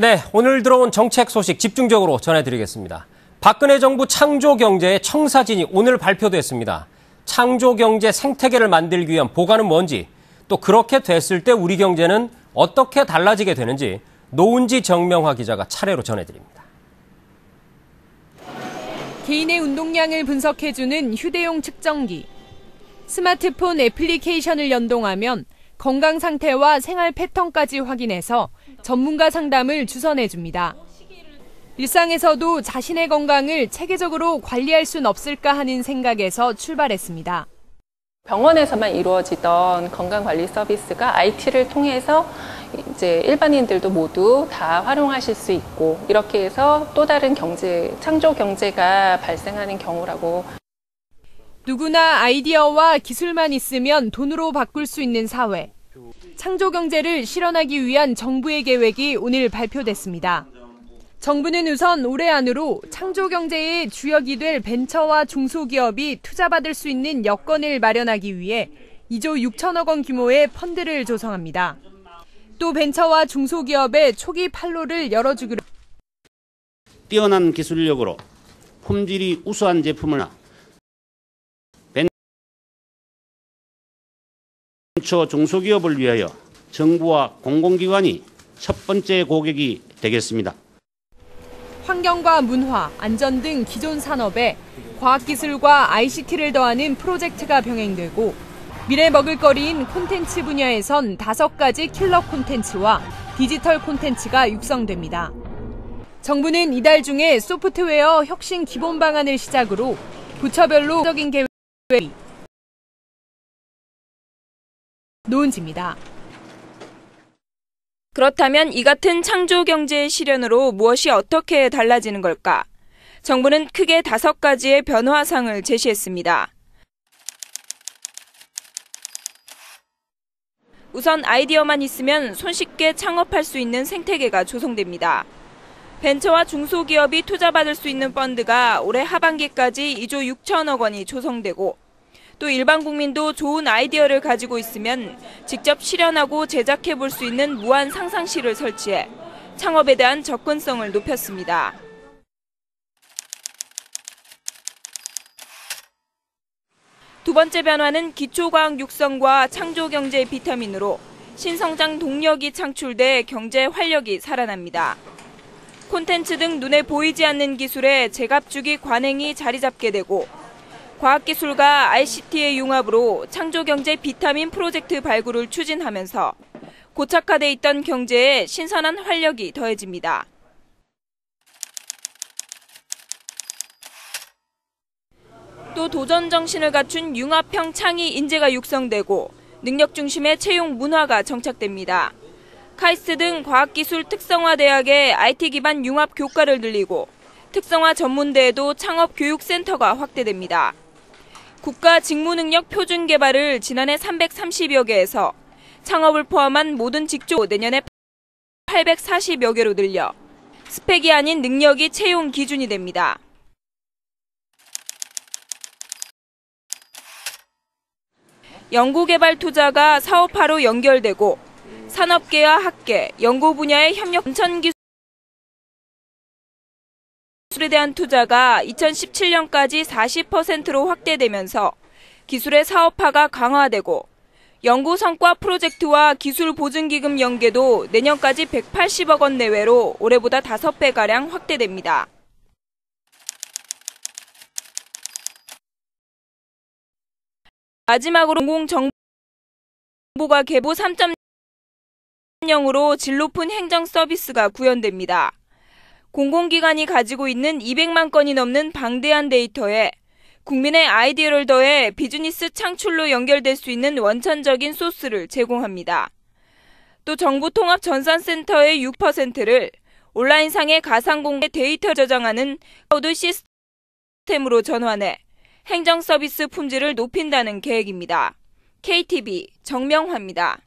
네, 오늘 들어온 정책 소식 집중적으로 전해드리겠습니다. 박근혜 정부 창조경제의 청사진이 오늘 발표됐습니다. 창조경제 생태계를 만들기 위한 보관은 뭔지, 또 그렇게 됐을 때 우리 경제는 어떻게 달라지게 되는지 노은지 정명화 기자가 차례로 전해드립니다. 개인의 운동량을 분석해주는 휴대용 측정기. 스마트폰 애플리케이션을 연동하면 건강 상태와 생활 패턴까지 확인해서 전문가 상담을 주선해 줍니다. 일상에서도 자신의 건강을 체계적으로 관리할 순 없을까 하는 생각에서 출발했습니다. 병원에서만 이루어지던 건강관리 서비스가 IT를 통해서 이제 일반인들도 모두 다 활용하실 수 있고 이렇게 해서 또 다른 경제, 창조 경제가 발생하는 경우라고 누구나 아이디어와 기술만 있으면 돈으로 바꿀 수 있는 사회. 창조 경제를 실현하기 위한 정부의 계획이 오늘 발표됐습니다. 정부는 우선 올해 안으로 창조 경제의 주역이 될 벤처와 중소기업이 투자받을 수 있는 여건을 마련하기 위해 2조 6천억 원 규모의 펀드를 조성합니다. 또 벤처와 중소기업의 초기 판로를 열어주기로 뛰어난 기술력으로 품질이 우수한 제품을 벤처 중소기업을 위하여 정부와 공공기관이 첫 번째 고객이 되겠습니다. 환경과 문화, 안전 등 기존 산업에 과학기술과 ICT를 더하는 프로젝트가 병행되고 미래 먹을거리인 콘텐츠 분야에선 다섯 가지 킬러 콘텐츠와 디지털 콘텐츠가 육성됩니다. 정부는 이달 중에 소프트웨어 혁신 기본 방안을 시작으로 부처별로 적인 계획 노은지입니다. 그렇다면 이 같은 창조 경제의 실현으로 무엇이 어떻게 달라지는 걸까? 정부는 크게 다섯 가지의 변화상을 제시했습니다. 우선 아이디어만 있으면 손쉽게 창업할 수 있는 생태계가 조성됩니다. 벤처와 중소기업이 투자받을 수 있는 펀드가 올해 하반기까지 2조 6천억 원이 조성되고 또 일반 국민도 좋은 아이디어를 가지고 있으면 직접 실현하고 제작해 볼 수 있는 무한 상상실을 설치해 창업에 대한 접근성을 높였습니다. 두 번째 변화는 기초과학 육성과 창조경제 비타민으로 신성장 동력이 창출돼 경제 활력이 살아납니다. 콘텐츠 등 눈에 보이지 않는 기술에 제갑주기 관행이 자리 잡게 되고 과학기술과 ICT의 융합으로 창조경제 비타민 프로젝트 발굴을 추진하면서 고착화돼 있던 경제에 신선한 활력이 더해집니다. 또 도전 정신을 갖춘 융합형 창의 인재가 육성되고 능력 중심의 채용 문화가 정착됩니다. 카이스트 등 과학기술 특성화 대학의 IT 기반 융합 교과를 늘리고 특성화 전문대에도 창업 교육센터가 확대됩니다. 국가 직무능력 표준 개발을 지난해 330여 개에서 창업을 포함한 모든 직종 내년에 840여 개로 늘려 스펙이 아닌 능력이 채용 기준이 됩니다. 연구개발 투자가 사업화로 연결되고 산업계와 학계, 연구 분야의 협력 전천 기술 기술에 대한 투자가 2017년까지 40%로 확대되면서 기술의 사업화가 강화되고 연구 성과 프로젝트와 기술 보증기금 연계도 내년까지 180억 원 내외로 올해보다 5배가량 확대됩니다. 마지막으로 공공정보가 개보 3.0으로 질 높은 행정 서비스가 구현됩니다. 공공기관이 가지고 있는 200만 건이 넘는 방대한 데이터에 국민의 아이디어를 더해 비즈니스 창출로 연결될 수 있는 원천적인 소스를 제공합니다. 또 정부통합전산센터의 6%를 온라인상의 가상공개 데이터 저장하는 클라우드 시스템으로 전환해 행정 서비스 품질을 높인다는 계획입니다. KTV 정명화입니다.